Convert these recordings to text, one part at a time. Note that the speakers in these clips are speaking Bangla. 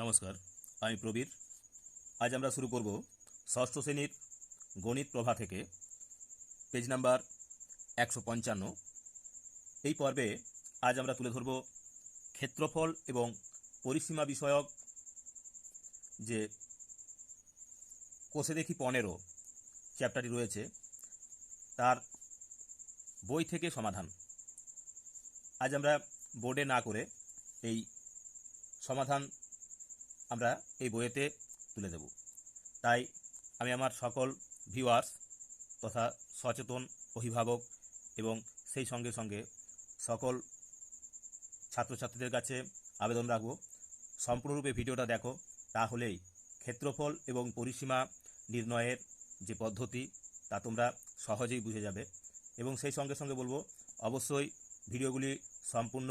নমস্কার, আমি প্রবীর। আজ আমরা শুরু করব ষষ্ঠ শ্রেণির গণিত প্রভা থেকে, পেজ নাম্বার একশো পঞ্চান্ন। এই পর্বে আজ আমরা তুলে ধরব ক্ষেত্রফল এবং পরিসীমা বিষয়ক যে কোষে দেখি পনেরো চ্যাপ্টারটি রয়েছে, তার বই থেকে সমাধান। আজ আমরা বোর্ডে না করে এই সমাধান আমরা এই বইয়েতে তুলে দেব। তাই আমি আমার সকল ভিউয়ার্স তথা সচেতন অভিভাবক এবং সেই সঙ্গে সঙ্গে সকল ছাত্রছাত্রীদের কাছে আবেদন রাখব, সম্পূর্ণরূপে ভিডিওটা দেখো, তাহলেই ক্ষেত্রফল এবং পরিসীমা নির্ণয়ের যে পদ্ধতি, তা তোমরা সহজেই বুঝে যাবে এবং সেই সঙ্গে সঙ্গে বলব, অবশ্যই ভিডিওগুলি সম্পূর্ণ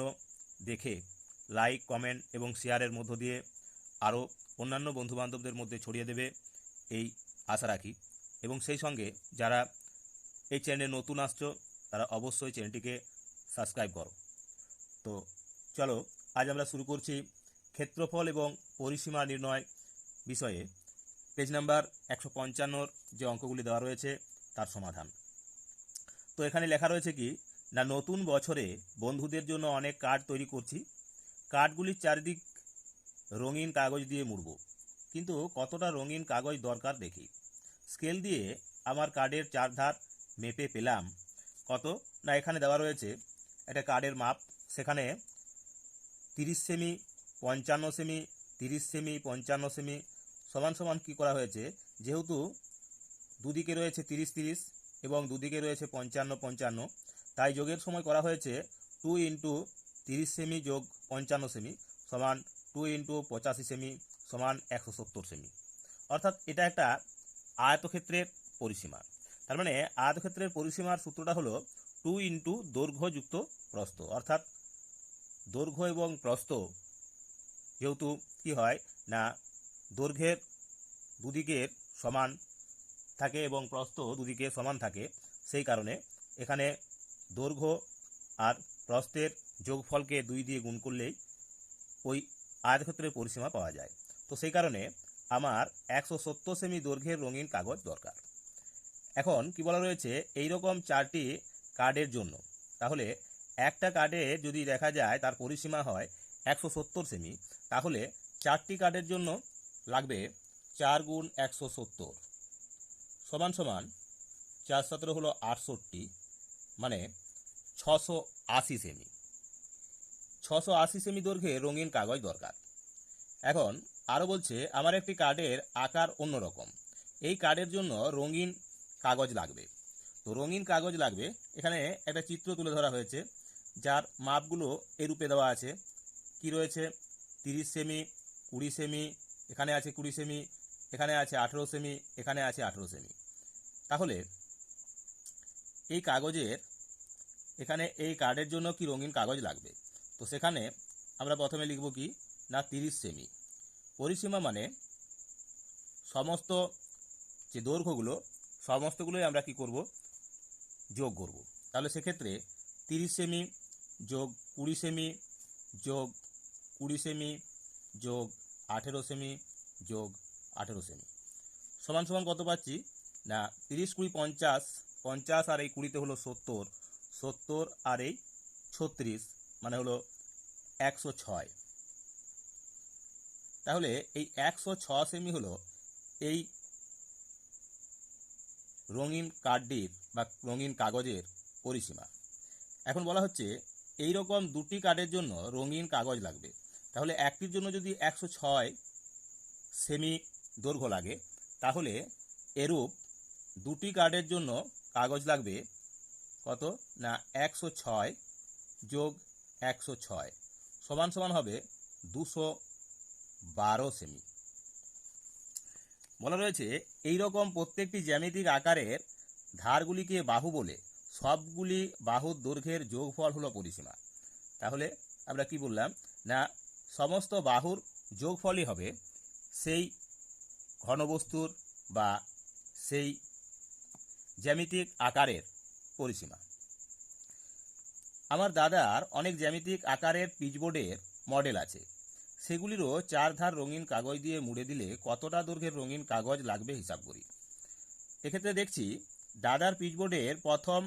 দেখে লাইক কমেন্ট এবং শেয়ারের মধ্য দিয়ে আরও অন্যান্য বন্ধুবান্ধবদের মধ্যে ছড়িয়ে দেবে এই আশা রাখি। এবং সেই সঙ্গে যারা এই চ্যানেলে নতুন আসছো, তারা অবশ্যই চ্যানেলটিকে সাবস্ক্রাইব করো। তো চলো, আজ আমরা শুরু করছি ক্ষেত্রফল এবং পরিসীমা নির্ণয় বিষয়ে। পেজ নাম্বার একশো পঞ্চান্নর যে অঙ্কগুলি দেওয়া রয়েছে, তার সমাধান। তো এখানে লেখা রয়েছে কি, না, নতুন বছরে বন্ধুদের জন্য অনেক কার্ড তৈরি করছি। কার্ডগুলির চারিদিক রঙিন কাগজ দিয়ে মুড়ব। কিন্তু কতটা রঙিন কাগজ দরকার দেখি। স্কেল দিয়ে আমার কার্ডের চারধার মেপে পেলাম। কত? না, এখানে দেওয়া রয়েছে। একটা কার্ডের মাপ। সেখানে তিরিশ সেমি, পঞ্চান্ন সেমি, তিরিশ সেমি, পঞ্চান্ন সেমি, সমান সমান কী করা হয়েছে? যেহেতু দুদিকে রয়েছে তিরিশ তিরিশ এবং দুদিকে রয়েছে পঞ্চান্ন পঞ্চান্ন, তাই যোগের সময় করা হয়েছে টু ইন্টু তিরিশ সেমি যোগ পঞ্চান্ন সেমি সমান টু ইন্টু পঁচাশি সেমি সমান একশো সত্তর সেমি অর্থাৎ এটা একটা আয়তক্ষেত্রের পরিসীমা। তার মানে আয়তক্ষেত্রের পরিসীমার সূত্রটা হলো টু ইন্টু দৈর্ঘ্যযুক্ত প্রস্থ। অর্থাৎ দৈর্ঘ্য এবং প্রস্থ যেহেতু কি হয় না, দৈর্ঘ্যের দুদিকের সমান থাকে এবং প্রস্থ দুদিকে সমান থাকে, সেই কারণে এখানে দৈর্ঘ্য আর প্রস্থের যোগফলকে দুই দিয়ে গুণ করলেই ওই আয়তক্ষেত্রের পরিসীমা পাওয়া যায়। তো সেই কারণে আমার একশো সত্তর সেমি দৈর্ঘ্যের রঙিন কাগজ দরকার। এখন কি বলা রয়েছে? এই রকম চারটি কার্ডের জন্য। তাহলে একটা কার্ডে যদি দেখা যায় তার পরিসীমা হয় একশো সত্তর সেমি, তাহলে চারটি কার্ডের জন্য লাগবে চার গুণ একশো সত্তর। সমান সমান চার সতেরো হলো আটষট্টি মানে ছশো আশি সেমি। ছশো আশি সেমি দৈর্ঘ্যে রঙিন কাগজ দরকার। এখন আরও বলছে, আমার একটি কার্ডের আকার অন্যরকম। এই কার্ডের জন্য রঙিন কাগজ লাগবে। তো রঙিন কাগজ লাগবে। এখানে একটা চিত্র তুলে ধরা হয়েছে, যার মাপগুলো এরূপে দেওয়া আছে। কি রয়েছে? তিরিশ সেমি, কুড়ি সেমি, এখানে আছে কুড়ি সেমি, এখানে আছে আঠেরো সেমি, এখানে আছে আঠেরো সেমি। তাহলে এই কাগজের, এখানে এই কার্ডের জন্য কি রঙিন কাগজ লাগবে? তো সেখানে আমরা প্রথমে লিখব কি? না, তিরিশ সেমি। পরিসীমা মানে সমস্ত যে দৈর্ঘ্যগুলো, সমস্তগুলোই আমরা কি করব? যোগ করব। তাহলে সেক্ষেত্রে তিরিশ সেমি যোগ কুড়ি সেমি যোগ কুড়ি সেমি যোগ আঠেরো সেমি যোগ আঠেরো সেমি। সমান সমান কত পাচ্ছি? না, তিরিশ কুড়ি পঞ্চাশ পঞ্চাশ আর এই কুড়িতে হলো সত্তর সত্তর আর এই ছত্রিশ। মানে হলো একশো ছয়। তাহলে এই একশো ছ সেমি হলো এই রঙিন কার্ডটির বা রঙিন কাগজের পরিসীমা। এখন বলা হচ্ছে এই রকম দুটি কার্ডের জন্য রঙিন কাগজ লাগবে। তাহলে একটির জন্য যদি একশো ছয় সেমি দৈর্ঘ্য লাগে, তাহলে এরূপ দুটি কার্ডের জন্য কাগজ লাগবে কত? না, একশো ছয় যোগ একশো ছয় সমান সমান হবে দুশো বারো সেমি। বলা রয়েছে এই রকম প্রত্যেকটি জ্যামিতিক আকারের ধারগুলিকে বাহু বলে সবগুলি বাহুর দৈর্ঘ্যের যোগফল হলো পরিসীমা। তাহলে আমরা কি বললাম? না, সমস্ত বাহুর যোগফলই হবে সেই ঘনবস্তুর বা সেই জ্যামিতিক আকারের পরিসীমা। আমার দাদার অনেক জ্যামিতিক আকারের পিচবোর্ডের মডেল আছে। সেগুলিরও চার ধার রঙিন কাগজ দিয়ে মুড়ে দিলে কতটা দৈর্ঘ্যের রঙিন কাগজ লাগবে হিসাব করি। এক্ষেত্রে দেখছি, দাদার পিচবোর্ডের প্রথম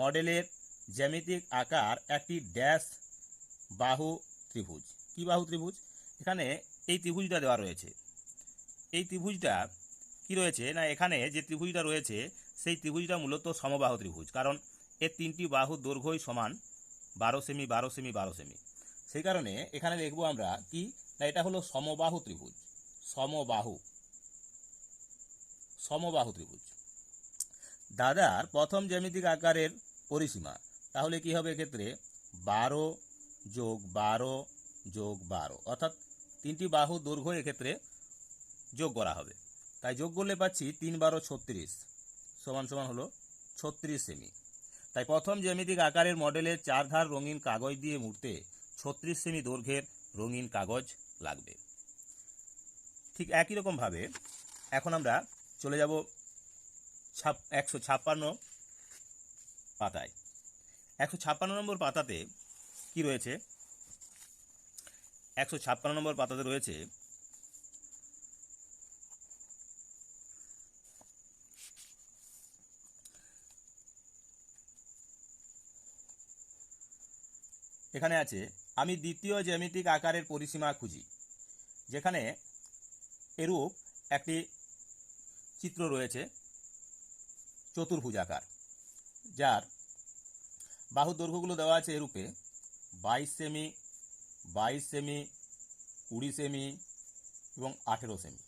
মডেলের জ্যামিতিক আকার একটি ড্যাশ বাহু ত্রিভুজ। কি বাহু ত্রিভুজ? এখানে এই ত্রিভুজটা দেওয়া রয়েছে। এই ত্রিভুজটা কি রয়েছে না এখানে যে ত্রিভুজটা রয়েছে, সেই ত্রিভুজটা মূলত সমবাহু ত্রিভুজ। কারণ এর তিনটি বাহু দৈর্ঘ্যই সমান। বারো সেমি বারো সেমি বারো সেমি। সেই কারণে এখানে লিখব আমরা কি? না, এটা হলো সমবাহু ত্রিভুজ। সমবাহু। সমবাহু ত্রিভুজ। দাদার প্রথম জ্যামিতিক আকারের পরিসীমা, তাহলে কি হবে এক্ষেত্রে? বারো যোগ বারো যোগ বারো। অর্থাৎ তিনটি বাহু দৈর্ঘ্য এক্ষেত্রে যোগ করা হবে। তাই যোগ করলে পাচ্ছি তিন বারো ছত্রিশ সমান সমান হলো ছত্রিশ সেমি। তাই প্রথম জ্যামিতিক আকারের মডেলের চার ধার রঙিন কাগজ দিয়ে মুড়তে ছত্রিশ সেমি দৈর্ঘ্যের রঙিন কাগজ লাগবে। ঠিক একই রকমভাবে এখন আমরা চলে যাব ছাপ একশো ছাপ্পান্ন পাতায়। একশো ছাপ্পান্ন নম্বর পাতাতে কি রয়েছে? একশো ছাপ্পান্ন নম্বর পাতাতে রয়েছে এখানে আছে, আমি দ্বিতীয় জ্যামিতিক আকারের পরিসীমা খুঁজি, যেখানে এরূপ একটি চিত্র রয়েছে চতুর্ভুজ আকার যার বাহু দৈর্ঘ্যগুলো দেওয়া আছে এরূপে, বাইশ সেমি বাইশ সেমি, কুড়ি সেমি এবং আঠেরো সেমি।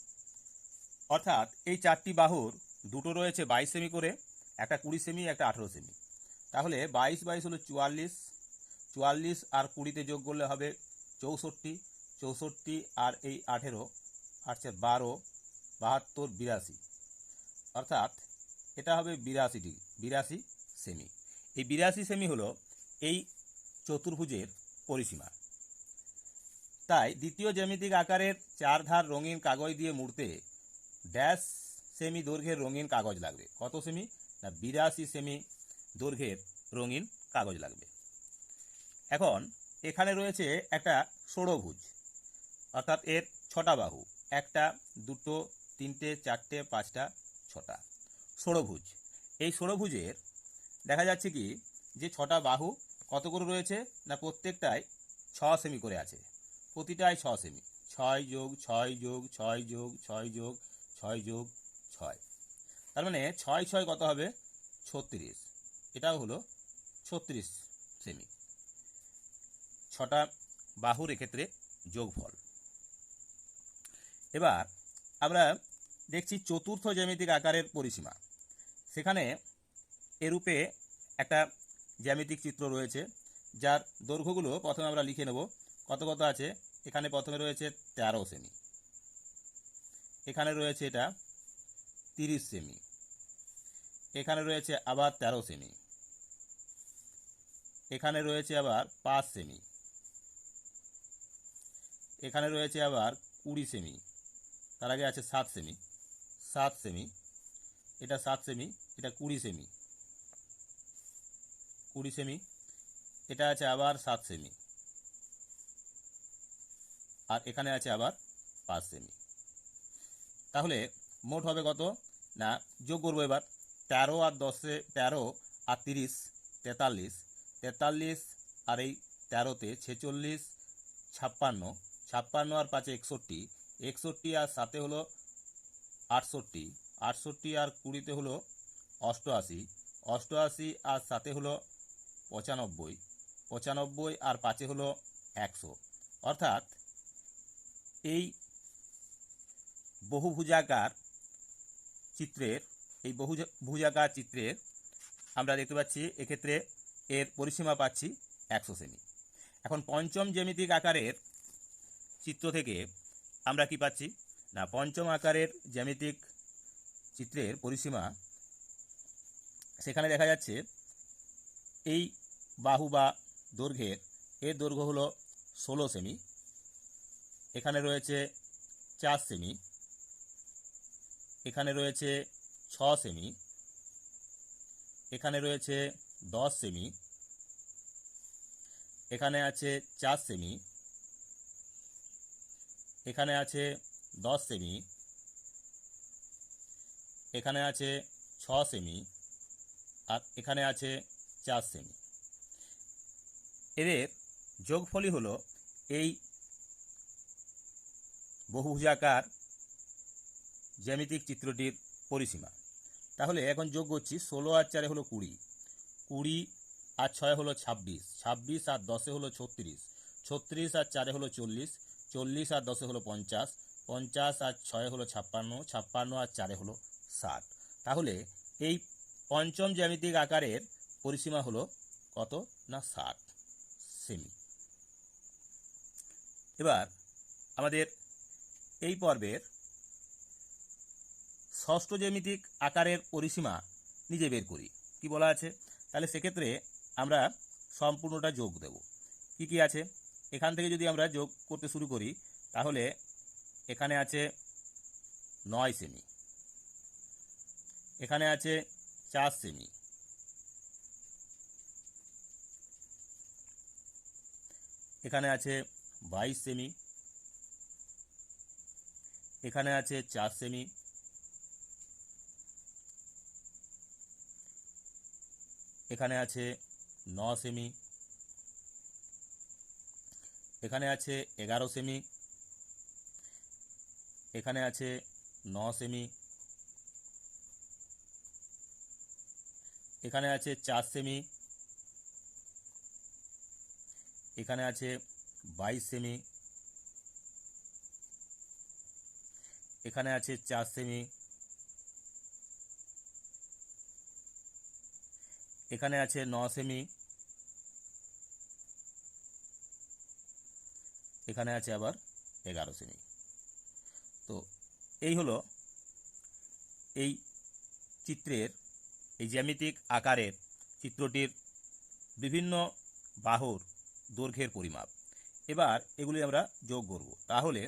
অর্থাৎ এই চারটি বাহুর দুটো রয়েছে বাইশ সেমি করে, একটা কুড়ি সেমি, একটা আঠেরো সেমি। তাহলে বাইশ বাইশ হলো চুয়াল্লিশ চুয়াল্লিশ আর কুড়িতে যোগ করলে হবে চৌষট্টি চৌষট্টি আর এই আঠেরো আটছে বারো, বাহাত্তর, বিরাশি। অর্থাৎ এটা হবে বিরাশি ডিগ্রি, বিরাশি সেমি। এই বিরাশি সেমি হলো এই চতুর্ভুজের পরিসীমা। তাই দ্বিতীয় জ্যামিতিক আকারের চার ধার রঙিন কাগজ দিয়ে মুড়তে ড্যাশ সেমি দৈর্ঘ্যের রঙিন কাগজ লাগবে। কত সেমি? না, বিরাশি সেমি দৈর্ঘ্যের রঙিন কাগজ লাগবে। এখন এখানে রয়েছে একটা ষড়ভুজ, অর্থাৎ এর ছটা বাহু, একটা, দুটো, তিনটে, চারটে, পাঁচটা, ছটা ষড়ভুজ। এই ষোড়ভুজের দেখা যাচ্ছে কি যে ছটা বাহু কত করে রয়েছে না প্রত্যেকটাই ছ সেমি করে আছে? প্রতিটাই ছ সেমি। ছয় যোগ ছয় যোগ ছয় যোগ ছয় যোগ ছয় যোগ, ছয়। তার মানে ছয় ছয় কত হবে? ছত্রিশ। এটাও হলো ছত্রিশ সেমি। ছটা বাহুর এক্ষেত্রে যোগফল। এবার আমরা দেখছি চতুর্থ জ্যামিতিক আকারের পরিসীমা। সেখানে এরূপে একটা জ্যামিতিক চিত্র রয়েছে, যার দৈর্ঘ্যগুলো প্রথমে আমরা লিখে নেব। কত কত আছে? এখানে প্রথমে রয়েছে তেরো সেমি। এখানে রয়েছে এটা তিরিশ সেমি। এখানে রয়েছে আবার তেরো সেমি। এখানে রয়েছে আবার পাঁচ সেমি। এখানে রয়েছে আবার কুড়ি সেমি তার আগে আছে সাত সেমি সাত সেমি এটা সাত সেমি এটা কুড়ি সেমি কুড়ি সেমি এটা আছে আবার সাত সেমি আর এখানে আছে আবার পাঁচ সেমি তাহলে মোট হবে কত? না, যোগ করব এবার। তেরো আর দশে, তেরো আর তিরিশ, তেতাল্লিশ তেতাল্লিশ আর এই তেরোতে ছেচল্লিশ, ছাপ্পান্ন ছাপ্পান্ন আর পাঁচে একষট্টি একষট্টি আর সাতে হলো আটষট্টি আটষট্টি আর কুড়িতে হলো অষ্টআশি অষ্টআশি আর সাতে হলো পঁচানব্বই পঁচানব্বই আর পাঁচে হলো একশো। অর্থাৎ এই বহুভুজাকার চিত্রের, এই বহু ভুজাকার চিত্রের আমরা দেখতে পাচ্ছি এক্ষেত্রে এর পরিসীমা পাচ্ছি একশো সেমি এখন পঞ্চম জ্যামিতিক আকারের চিত্র থেকে আমরা কি পাচ্ছি? না, পঞ্চম আকারের জ্যামিতিক চিত্রের পরিসীমা সেখানে দেখা যাচ্ছে এই বাহু বা দৈর্ঘ্যের এর দৈর্ঘ্য হলো ষোলো সেমি, এখানে রয়েছে চার সেমি, এখানে রয়েছে ছ সেমি, এখানে রয়েছে দশ সেমি, এখানে আছে চার সেমি এখানে আছে দশ সেমি, এখানে আছে ছ সেমি, আর এখানে আছে চার সেমি। এদের যোগফলই হলো এই বহুভুজাকার জ্যামিতিক চিত্রটির পরিসীমা। তাহলে এখন যোগ করছি, ষোলো আর চারে হলো কুড়ি কুড়ি আর ছয় হলো ছাব্বিশ ছাব্বিশ আর দশে হলো ছত্রিশ ছত্রিশ আর চারে হলো চল্লিশ চল্লিশ আর দশে হলো পঞ্চাশ পঞ্চাশ আর ছয় হলো ছাপ্পান্ন ছাপ্পান্ন আর চারে হলো ষাট। তাহলে এই পঞ্চম জ্যামিতিক আকারের পরিসীমা হলো কত না ষাট? সেমি। এবার আমাদের এই পর্বের ষষ্ঠ জ্যামিতিক আকারের পরিসীমা নিজে বের করি। কি বলা আছে? তাহলে সেক্ষেত্রে আমরা সম্পূর্ণটা যোগ দেব। কি কি আছে? এখান থেকে যদি আমরা যোগ করতে শুরু করি, তাহলে এখানে আছে নয় সেমি। এখানে আছে চার সেমি। এখানে আছে বাইশ সেমি। এখানে আছে চার সেমি। এখানে আছে ন সেমি। এখানে আছে এগারো সেমি এখানে আছে ন সেমি এখানে আছে চার সেমি এখানে আছে বাইশ সেমি এখানে আছে চার সেমি এখানে আছে ন সেমি এখানে আছে আবার এগারো সেমি তো এই হলো এই চিত্রের, এই জ্যামিতিক আকারের চিত্রটির বিভিন্ন বাহুর দৈর্ঘ্যের পরিমাপ। এবার এগুলি আমরা যোগ করব। তাহলে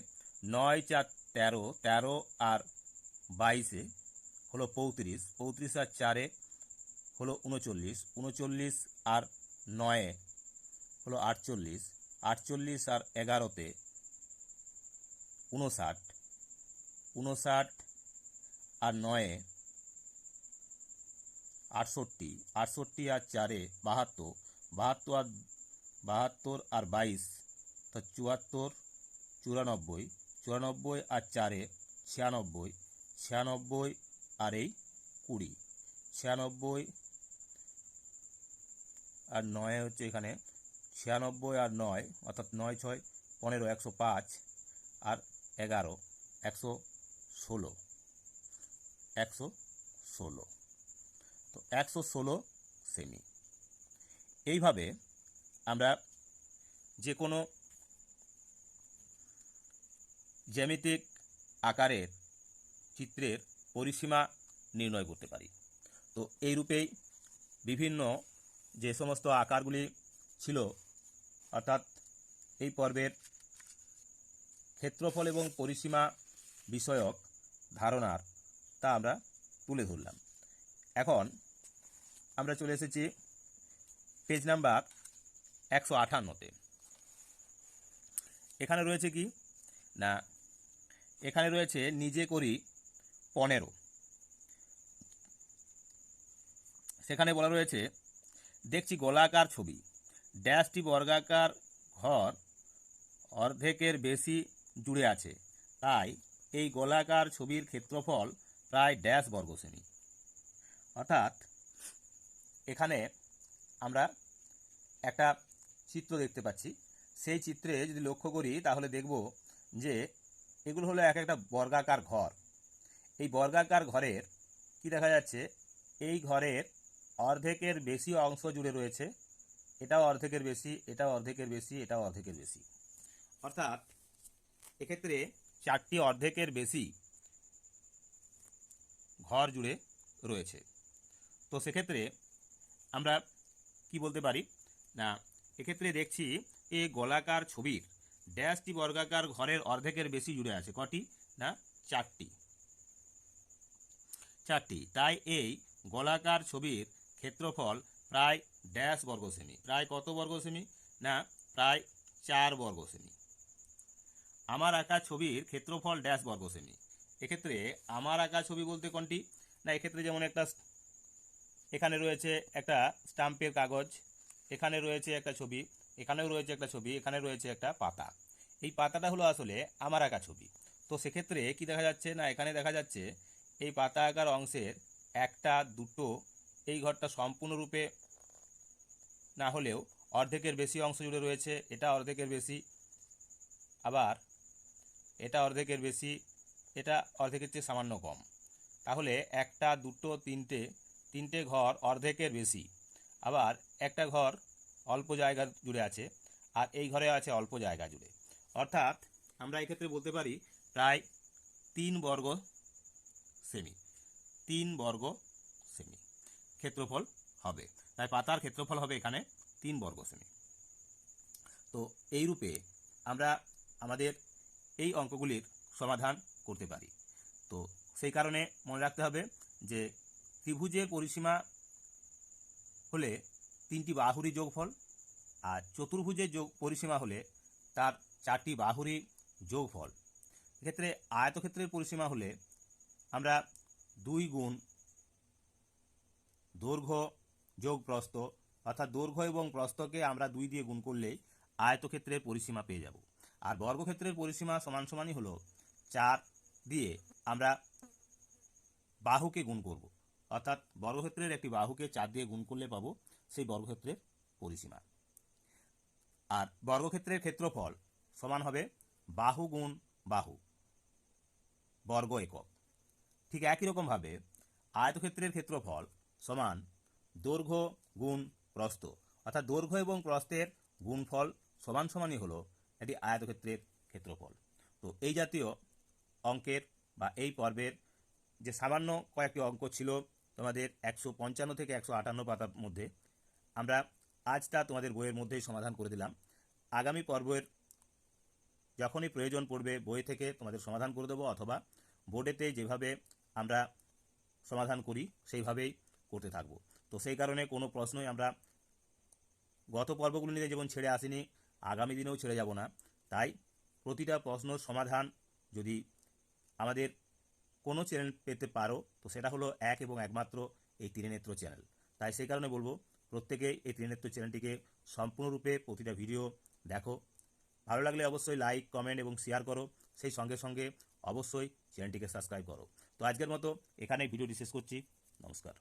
নয় চার তেরো তেরো আর বাইশে হলো পঁয়ত্রিশ পঁয়ত্রিশ আর চারে হলো উনচল্লিশ উনচল্লিশ আর নয়ে হলো আটচল্লিশ আটচল্লিশ আর এগারোতে উনষাট উনষাট আর নয়ে আটষট্টি আটষট্টি আর চারে বাহাত্তর বাহাত্তর আর বাহাত্তর আর বাইশ, তা চুয়াত্তর, চুরানব্বই চুরানব্বই আর চারে ছিয়ানব্বই ছিয়ানব্বই আর এই কুড়ি, ছিয়ানব্বই আর নয় হচ্ছে এখানে ছিয়ানব্বই আর নয়, অর্থাৎ নয় ছয়, পনেরো, একশো পাঁচ আর এগারো, একশো ষোলো। একশো ষোলো। তো একশো ষোলো সেমি এইভাবে আমরা যে কোনো জ্যামিতিক আকারের চিত্রের পরিসীমা নির্ণয় করতে পারি। তো এই রূপেই বিভিন্ন যে সমস্ত আকারগুলি ছিল অর্থাৎ এই পর্বের ক্ষেত্রফল এবং পরিসীমা বিষয়ক ধারণার তা আমরা তুলে ধরলাম। এখন আমরা চলে এসেছি পেজ নাম্বার একশো আটান্নতে। এখানে রয়েছে কি? না, এখানে রয়েছে নিজে করি পনেরো। সেখানে বলা রয়েছে, দেখছি গোলাকার ছবি। ড্যাশটি বর্গাকার ঘর অর্ধেকের বেশি জুড়ে আছে। তাই এই গোলাকার ছবির ক্ষেত্রফল প্রায় ড্যাশ বর্গ সেমি অর্থাৎ এখানে আমরা একটা চিত্র দেখতে পাচ্ছি। সেই চিত্রে যদি লক্ষ্য করি, তাহলে দেখব যে এগুলো হলো এক একটা বর্গাকার ঘর। এই বর্গাকার ঘরের কি দেখা যাচ্ছে? এই ঘরের অর্ধেকের বেশি অংশ জুড়ে রয়েছে। এটাও অর্ধেকের বেশি, এটাও অর্ধেকের বেশি, এটাও অর্ধেকের বেশি। অর্থাৎ এক্ষেত্রে চারটি অর্ধেকের বেশি ঘর জুড়ে রয়েছে। তো সেক্ষেত্রে আমরা কি বলতে পারি? না, এক্ষেত্রে দেখছি এই গোলাকার ছবির ড্যাশটি বর্গাকার ঘরের অর্ধেকের বেশি জুড়ে আছে। কটি? না, চারটি। চারটি। তাই এই গোলাকার ছবির ক্ষেত্রফল প্রায় ড্যাশ বর্গ সেমি। প্রায় কত বর্গ সেমি? না, প্রায় চার বর্গ সেমি। আমার আঁকা ছবির ক্ষেত্রফল ড্যাশ বর্গ সেমি। এক্ষেত্রে আমার আঁকা ছবি বলতে কোনটি? না, এক্ষেত্রে যেমন একটা এখানে রয়েছে একটা স্টাম্পের কাগজ, এখানে রয়েছে একটা ছবি, এখানেও রয়েছে একটা ছবি, এখানে রয়েছে একটা পাতা। এই পাতাটা হলো আসলে আমার আঁকা ছবি। তো সেক্ষেত্রে কি দেখা যাচ্ছে? না, এখানে দেখা যাচ্ছে এই পাতা আঁকার অংশের একটা, দুটো এই ঘরটা সম্পূর্ণরূপে না হলেও অর্ধেকের বেশি অংশ জুড়ে রয়েছে, এটা অর্ধেকের বেশি। আবার এটা অর্ধেকের বেশি, এটা অর্ধেকের চেয়ে সামান্য কম। তাহলে একটা, দুটো, তিনটে তিনটে ঘর অর্ধেকের বেশি। আবার একটা ঘর অল্প জায়গা জুড়ে আছে, আর এই ঘরে আছে অল্প জায়গা জুড়ে। অর্থাৎ আমরা এক্ষেত্রে বলতে পারি প্রায় তিন বর্গ সেমি। তিন বর্গ ক্ষেত্রফল হবে। তাই পাতার ক্ষেত্রফল হবে এখানে তিন বর্গ সেমি তো এই রূপে আমরা আমাদের এই অঙ্কগুলির সমাধান করতে পারি। তো সেই কারণে মনে রাখতে হবে যে ত্রিভুজের পরিসীমা হলে তিনটি বাহুরই যোগফল আর চতুর্ভুজের যোগ পরিসীমা হলে তার চারটি বাহুরই যোগফল। এক্ষেত্রে আয়তক্ষেত্রের পরিসীমা হলে আমরা দুই গুণ দৈর্ঘ্য যোগ প্রস্থ, অর্থাৎ দৈর্ঘ্য এবং প্রস্থকে আমরা দুই দিয়ে গুণ করলেই আয়তক্ষেত্রের পরিসীমা পেয়ে যাব। আর বর্গক্ষেত্রের পরিসীমা সমান সমানই হলো চার দিয়ে আমরা বাহুকে গুণ করব। অর্থাৎ বর্গক্ষেত্রের একটি বাহুকে চার দিয়ে গুণ করলে পাবো সেই বর্গক্ষেত্রের পরিসীমা। আর বর্গক্ষেত্রের ক্ষেত্রফল সমান হবে বাহু গুণ বাহু বর্গ একক। ঠিক একই রকমভাবে আয়তক্ষেত্রের ক্ষেত্রফল সমান দৈর্ঘ্য গুণ প্রস্থ। অর্থাৎ দৈর্ঘ্য এবং প্রস্থের গুণফল সমান সমানই হলো এটি আয়তক্ষেত্রের ক্ষেত্রফল। তো এই জাতীয় অঙ্কের বা এই পর্বের যে সামান্য কয়েকটি অঙ্ক ছিল তোমাদের একশো পঞ্চান্ন থেকে একশো আটান্ন পাতার মধ্যে, আমরা আজ তা তোমাদের বইয়ের মধ্যেই সমাধান করে দিলাম। আগামী পর্বের যখনই প্রয়োজন পড়বে, বই থেকে তোমাদের সমাধান করে দেবো, অথবা বোর্ডেতে যেভাবে আমরা সমাধান করি, সেইভাবেই করতে থাকব। তো সেই কারণে কোনো প্রশ্নই আমরা গত পর্বগুলিতে যেমন ছেড়ে আসিনি, আগামী দিনেও ছেড়ে যাব না। তাই প্রতিটা প্রশ্নর সমাধান যদি আমাদের কোনো চ্যানেল পেতে পারো, তো সেটা হলো এক এবং একমাত্র এই ত্রিনেত্র চ্যানেল। তাই সেই কারণে বলব, প্রত্যেকে এই ত্রিনেত্র চ্যানেলটিকে সম্পূর্ণরূপে প্রতিটা ভিডিও দেখো। ভালো লাগলে অবশ্যই লাইক, কমেন্ট এবং শেয়ার করো। সেই সঙ্গে সঙ্গে অবশ্যই চ্যানেলটিকে সাবস্ক্রাইব করো। তো আজকের মতো এখানেই ভিডিওটি শেষ করছি। নমস্কার।